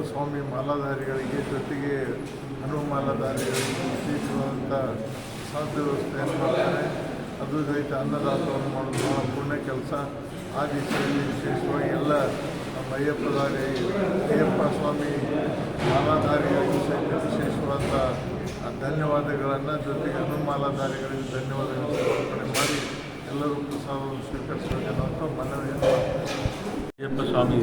ಅಯ್ಯಪ್ಪ ಸ್ವಾಮಿ ಮಾಲಾಧಾರಿಗಳಿಗೆ ಜೊತೆಗೆ ಹನುಮ ಮಾಲಾಧಾರಿಗಳಿಗೆ ವಿಶೇಷವಾದಂಥ ಸಾಧ್ಯ ವ್ಯವಸ್ಥೆಯನ್ನು ಮಾಡ್ತಾರೆ? ಅದು ಸಹಿತ ಅನ್ನದಾಸವನ್ನು ಮಾಡೋದು ಬಹಳ ಪುಣ್ಯ ಕೆಲಸ. ಆ ದಿಶೆಯಲ್ಲಿ ವಿಶೇಷವಾಗಿ ಎಲ್ಲ ನಮ್ಮ ಅಯ್ಯಪ್ಪಧಾರಿ ಅಯ್ಯಪ್ಪ ಸ್ವಾಮಿ ಮಾಲಾಧಾರಿಗಳಿಗೆ ಸಹಿತ ವಿಶೇಷವಾದ ಧನ್ಯವಾದಗಳನ್ನು ಜೊತೆಗೆ ಹನುಮ ಮಾಲಾಧಾರಿಗಳಿಗೆ ಧನ್ಯವಾದಗಳನ್ನು ಸಮರ್ಪಣೆ ಮಾಡಿ ಎಲ್ಲರೂ ಪ್ರಸಾದವನ್ನು ಸ್ವೀಕರಿಸಬೇಕೆನ್ನುವಂಥ ಮನವಿಯನ್ನು. ಅಯ್ಯಪ್ಪ ಸ್ವಾಮಿ.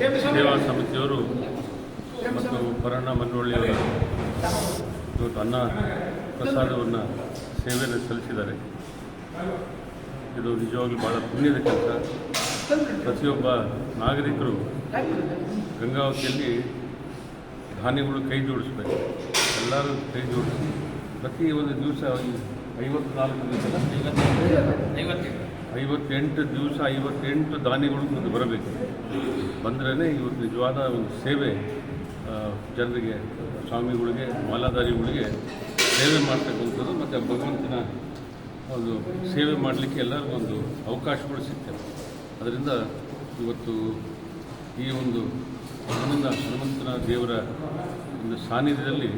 ಸೇವಾ ಸಮಿತಿಯವರು ಮತ್ತು ಭರಣ ಮನ್ನೊಳ್ಳಿಯವರು ಇವತ್ತು ಅನ್ನ ಪ್ರಸಾದವನ್ನು ಸೇವೆಯನ್ನು ಸಲ್ಲಿಸಿದ್ದಾರೆ. ಇದು ನಿಜವಾಗ್ಲೂ ಭಾಳ ಪುಣ್ಯದ ಕೆಲಸ. ಪ್ರತಿಯೊಬ್ಬ ನಾಗರಿಕರು ಗಂಗಾವತಿಯಲ್ಲಿ ಧಾನ್ಯಗಳು ಕೈ ಜೋಡಿಸ್ಬೇಕು. ಎಲ್ಲರೂ ಕೈ ಜೋಡಿಸಿ ಪ್ರತಿ ಒಂದು ದಿವಸ ಐವತ್ನಾಲ್ಕು ದಿವಸ. ಐವತ್ತೆಂಟು ದಿವಸ ಐವತ್ತೆಂಟು ದಾನಿಗಳು ಮುಂದೆ ಬರಬೇಕು. ಬಂದ್ರೇ ಇವತ್ತು ನಿಜವಾದ ಒಂದು ಸೇವೆ ಜನರಿಗೆ, ಸ್ವಾಮಿಗಳಿಗೆ, ಮಾಲಾಧಾರಿಗಳಿಗೆ ಸೇವೆ ಮಾಡ್ತಕ್ಕಂಥದ್ದು ಮತ್ತು ಭಗವಂತನ ಒಂದು ಸೇವೆ ಮಾಡಲಿಕ್ಕೆ ಎಲ್ಲರಿಗೂ ಒಂದು ಅವಕಾಶಗಳು ಸಿಗ್ತವೆ. ಅದರಿಂದ ಇವತ್ತು ಈ ಒಂದು ಹನುಮಂತ ಹನುಮಂತನ ದೇವರ ಒಂದು ಸಾನ್ನಿಧ್ಯದಲ್ಲಿ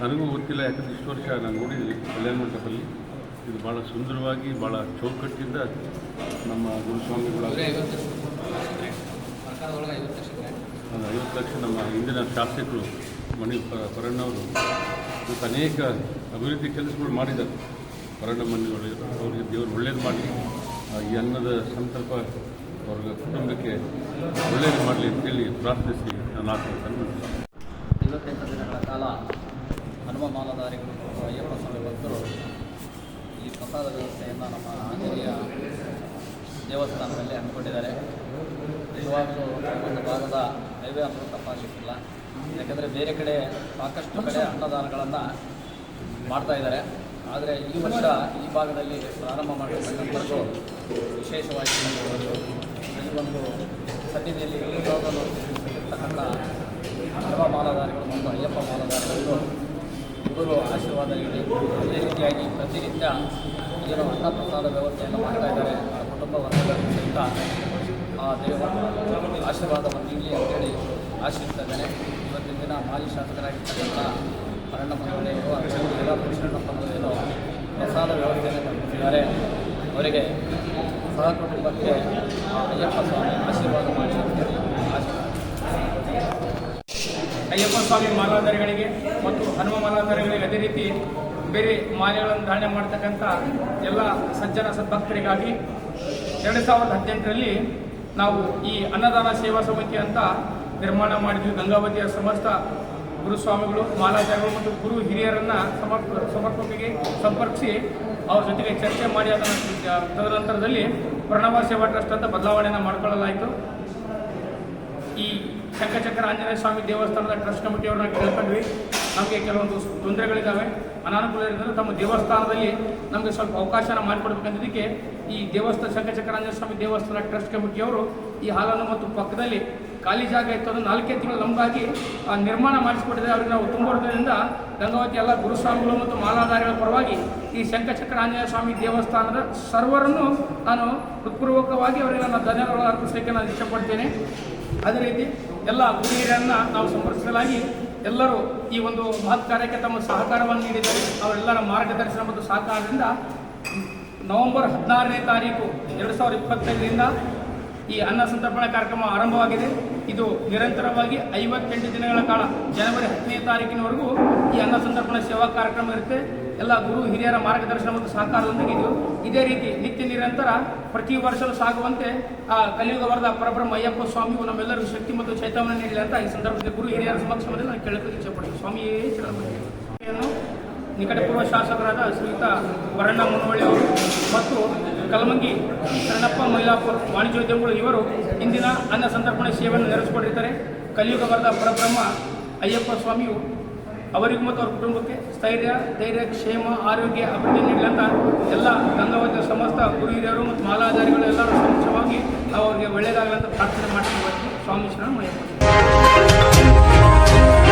ನನಗೂ ಗೊತ್ತಿಲ್ಲ, ಯಾಕಂದರೆ ಇಷ್ಟು ವರ್ಷ ನಾನು ನೋಡಿದ್ದೀನಿ ಕಲ್ಯಾಣ ಮಂಟಪದಲ್ಲಿ. ಇದು ಭಾಳ ಸುಂದರವಾಗಿ ಭಾಳ ಚೌಕಟ್ಟಿಂದ ನಮ್ಮ ಗುರುಸ್ವಾಮಿಗಳ ಒಂದು ಐವತ್ತು ಲಕ್ಷ ನಮ್ಮ ಹಿಂದಿನ ಶಾಸಕರು ಮಣಿ ಪರಣ್ಣವರು. ಮತ್ತು ಅನೇಕ ಅಭಿವೃದ್ಧಿ ಕೆಲಸಗಳು ಮಾಡಿದ್ದಾರೆ. ಪರಣ್ಣ ಮನೆಗಳು ಅವರಿಗೆ ದೇವರು ಒಳ್ಳೇದು ಮಾಡಲಿ. ಈ ಅನ್ನದ ಸಂಕಲ್ಪ ಅವ್ರ ಕುಟುಂಬಕ್ಕೆ ಒಳ್ಳೇದು ಮಾಡಲಿ ಅಂತೇಳಿ ಪ್ರಾರ್ಥಿಸಿ ನಾನು ಆತ್ಮವನ್ನು ಐವತ್ತೆಂಟು ದಿನಗಳ ಕಾಲ ಹನುಮ ಮಾಲಾಧಾರಿಗಳು ಅಯ್ಯಪ್ಪ ಸ್ವಾಮಿ ಭಕ್ತರು ಪ್ರಸಾದ ವ್ಯವಸ್ಥೆಯನ್ನು ನಮ್ಮ ಆಂಜನೇಯ ದೇವಸ್ಥಾನದಲ್ಲಿ ಹಮ್ಮಿಕೊಂಡಿದ್ದಾರೆ. ನಿಜವಾಗಲೂ ಒಂದು ಭಾಗದ ಹೈವೇ ಅಂತ ತಪ್ಪಾಗಲಿಕ್ಕಿಲ್ಲ ಯಾಕೆಂದರೆ ಬೇರೆ ಕಡೆ ಸಾಕಷ್ಟು ಕಡೆ ಅನ್ನದಾನಗಳನ್ನು ಮಾಡ್ತಾ ಇದ್ದಾರೆ. ಆದರೆ ಈ ವರ್ಷ ಈ ಭಾಗದಲ್ಲಿ ಪ್ರಾರಂಭ ಮಾಡಿರ್ತಕ್ಕಂಥದ್ದು ವಿಶೇಷವಾಗಿ ಈ ಒಂದು ಸನ್ನಿಧಿಯಲ್ಲಿ ಇರ್ತಕ್ಕಂಥ ಹಲವ ಮಾಲಾಧಾರಿಗಳು ಮತ್ತು ಅಯ್ಯಪ್ಪ ಮಾಲಾಧಾರಿಗಳು. ಗುರು ಆಶೀರ್ವಾದ ನೀಡಿ. ಅದೇ ರೀತಿಯಾಗಿ ಪ್ರತಿನಿತ್ಯ ಏನು ಅನ್ನ ಪ್ರಸಾದ ವ್ಯವಸ್ಥೆಯನ್ನು ಮಾಡ್ತಾ ಇದ್ದಾರೆ. ಆ ಕುಟುಂಬ ಸಹಿತ ಆ ದೇವರ ಆಶೀರ್ವಾದವನ್ನು ನೀಡಲಿ ಅಂತೇಳಿ ಇದ್ದೇನೆ. ಇವತ್ತಿನ ದಿನ ಮಾಜಿ ಶಾಸಕರಾಗಿರ್ತಕ್ಕಂಥ ಅರಣ್ಯ ಮಹಿಳೆಯರು ಅಧ್ಯಕ್ಷರು ಜಿಲ್ಲಾ ಮಂಡಳಿಯವರು ಪ್ರಸಾದ ವ್ಯವಸ್ಥೆಯನ್ನು ಕಲ್ಪಿಸಿದ್ದಾರೆ ಅವರಿಗೆ ಸಹ ಕುಟುಂಬಕ್ಕೆ ಅಯ್ಯಪ್ಪ ಸ್ವಾಮಿ ಆಶೀರ್ವಾದ ಮಾಡಿ ಆಶೀರ್ವಾದ. ಅಯ್ಯಪ್ಪ ಸ್ವಾಮಿ ಮಾಲಾಧಾರಿಗಳಿಗೆ ಮತ್ತು ಹನುಮ ಮಾಲಾಧಾರಿಗಳಿಗೆ ಅದೇ ರೀತಿ ಬೇರೆ ಮಾಲೆಗಳನ್ನು ಧಾರಣೆ ಮಾಡ್ತಕ್ಕಂಥ ಎಲ್ಲ ಸಜ್ಜನ ಸದ್ಭಕ್ತರಿಗಾಗಿ ಎರಡು ಸಾವಿರದ ಹದಿನೆಂಟರಲ್ಲಿ ನಾವು ಈ ಅನ್ನದಾನ ಸೇವಾ ಸಮಿತಿ ಅಂತ ನಿರ್ಮಾಣ ಮಾಡಿದ್ವಿ. ಗಂಗಾವತಿಯ ಸಮಸ್ತ ಗುರುಸ್ವಾಮಿಗಳು ಮಾಲಾಚಾರ್ಯಗಳು ಮತ್ತು ಗುರು ಹಿರಿಯರನ್ನು ಸಮರ್ಪ ಸಮರ್ಪಕಿಗೆ ಸಂಪರ್ಕಿಸಿ ಅವ್ರ ಜೊತೆಗೆ ಚರ್ಚೆ ಮಾಡಿ ಅದನ್ನು ತದನಂತರದಲ್ಲಿ ಪ್ರಣವ ಸೇವಾ ಟ್ರಸ್ಟ್ ಅಂತ ಬದಲಾವಣೆಯನ್ನು ಮಾಡಿಕೊಳ್ಳಲಾಯಿತು. ಈ ಶಂಕಚಕ್ರ ಆಂಜನೇಯ ಸ್ವಾಮಿ ದೇವಸ್ಥಾನದ ಟ್ರಸ್ಟ್ ಕಮಿಟಿಯವ್ರನ್ನ ಕೇಳ್ಕೊಂಡ್ವಿ. ನಮಗೆ ಕೆಲವೊಂದು ತೊಂದರೆಗಳಿದ್ದಾವೆ ಅನಾನುಕೂಲಗಳಿಂದ ತಮ್ಮ ದೇವಸ್ಥಾನದಲ್ಲಿ ನಮಗೆ ಸ್ವಲ್ಪ ಅವಕಾಶನ ಮಾಡಿಕೊಡ್ಬೇಕಂದಿದ್ದಕ್ಕೆ ಈ ದೇವಸ್ಥಾನ ಶಂಕಚಕ್ರ ಆಂಜನೇಯ ಸ್ವಾಮಿ ದೇವಸ್ಥಾನ ಟ್ರಸ್ಟ್ ಕಮಿಟಿಯವರು ಈ ಹಾಲನ್ನು ಮತ್ತು ಪಕ್ಕದಲ್ಲಿ ಖಾಲಿ ಜಾಗ ಇತ್ತು. ಅದು ನಾಲ್ಕೇ ತಿಂಗಳು ನಮಗಾಗಿ ನಿರ್ಮಾಣ ಮಾಡಿಸಿಕೊಟ್ಟಿದ್ದಾರೆ. ಅವ್ರಿಗೆ ನಾವು ತುಂಬ ಹೃದಯದಿಂದ ಗಂಗಾವತಿ ಎಲ್ಲ ಗುರುಸ್ವಾಮಿಗಳು ಮತ್ತು ಮಾಲಾಧಾರಿಗಳ ಪರವಾಗಿ ಈ ಶಂಕಚಕ್ರ ಆಂಜನೇಯ ಸ್ವಾಮಿ ದೇವಸ್ಥಾನದ ಸರ್ವರನ್ನು ನಾನು ಹೃತ್ಪೂರ್ವಕವಾಗಿ ಅವರಿಗೆ ನನ್ನ ಧನ್ಯವಾದ ಅರ್ಪಿಸಲಿಕ್ಕೆ ನಾನು ಇಷ್ಟಪಡ್ತೇನೆ. ಅದೇ ರೀತಿ ಎಲ್ಲ ಗುರಿಯರನ್ನ ನಾವು ಸಂಪರ್ಕಿಸಲಾಗಿ ಎಲ್ಲರೂ ಈ ಒಂದು ಮಹತ್ ಕಾರ್ಯಕ್ಕೆ ತಮ್ಮ ಸಹಕಾರವನ್ನು ನೀಡಿದ್ದಾರೆ. ಅವರೆಲ್ಲರ ಮಾರ್ಗದರ್ಶನ ಮತ್ತು ಸಹಕಾರದಿಂದ ನವೆಂಬರ್ ಹದಿನಾರನೇ ತಾರೀಕು ಎರಡು ಸಾವಿರದ ಇಪ್ಪತ್ತೈದರಿಂದ ಈ ಅನ್ನ ಸಂತರ್ಪಣೆ ಕಾರ್ಯಕ್ರಮ ಆರಂಭವಾಗಿದೆ. ಇದು ನಿರಂತರವಾಗಿ ಐವತ್ತೆಂಟು ದಿನಗಳ ಕಾಲ, ಜನವರಿ ಹತ್ತನೇ ತಾರೀಕಿನವರೆಗೂ ಈ ಅನ್ನ ಸಂತರ್ಪಣೆ ಸೇವಾ ಕಾರ್ಯಕ್ರಮ ಇರುತ್ತೆ. ಎಲ್ಲ ಗುರು ಹಿರಿಯರ ಮಾರ್ಗದರ್ಶನ ಮತ್ತು ಸಹಕಾರದೊಂದಿಗೆ ಇದು ಇದೇ ರೀತಿ ನಿತ್ಯ ನಿರಂತರ ಪ್ರತಿ ವರ್ಷವೂ ಸಾಗುವಂತೆ, ಆ, ಕಲಿಯುಗ ಪರಬ್ರಹ್ಮ ಅಯ್ಯಪ್ಪ ಸ್ವಾಮಿಯು ನಮ್ಮೆಲ್ಲರಿಗೂ ಶಕ್ತಿ ಮತ್ತು ಚೈತನ್ಯ ನೀಡಲಿ ಅಂತ ಈ ಸಂದರ್ಭದಲ್ಲಿ ಗುರು ಹಿರಿಯರ ಸಮಕ್ಷಮದಲ್ಲಿ ನಾನು ಕೇಳಕ್ಕೆ ಇಚ್ಛೆಪಡ್ತೀನಿ. ಸ್ವಾಮಿಯೇ ಶರಣಬಂದಿಯನ್ನು ನಿಕಟಪೂರ್ವ ಶಾಸಕರಾದ ಶ್ರೀಯುತ ವರಣ್ಣ ಮುನವಳ್ಳಿ ಅವರು ಮತ್ತು ಕಲಮಂಗಿ ಶರಣಪ್ಪ ಮೈಲಾಪುರ್ ವಾಣಿಜ್ಯೋದ್ಯಮಗಳು ಇವರು ಇಂದಿನ ಅನ್ನ ಸಂತರ್ಪಣೆ ಸೇವೆಯನ್ನು ನೆರವೇರಿಸಿಕೊಂಡಿರ್ತಾರೆ ಕಲಿಯುಗ ಪರಬ್ರಹ್ಮ ಅಯ್ಯಪ್ಪ ಸ್ವಾಮಿಯು ಅವರಿಗೂ ಮತ್ತು ಅವ್ರ ಕುಟುಂಬಕ್ಕೆ ಸ್ಥೈರ್ಯ, ಧೈರ್ಯ, ಕ್ಷೇಮ, ಆರೋಗ್ಯ, ಅಭಿವೃದ್ಧಿ ನೀಡಲಂತ ಎಲ್ಲ ಗಂಗಾವತಿಯ ಸಮಸ್ತ ಗುರು ಹಿರಿಯರು ಮತ್ತು ಮಾಲಾಧಾರಿಗಳು ಎಲ್ಲರೂ ನಾವು ಅವರಿಗೆ ಒಳ್ಳೆಯದಾಗಲಿ ಅಂತ ಪ್ರಾರ್ಥನೆ ಮಾಡ್ತೀವಿ ಸ್ವಾಮಿ ಶರಣ ಅಯ್ಯಪ್ಪ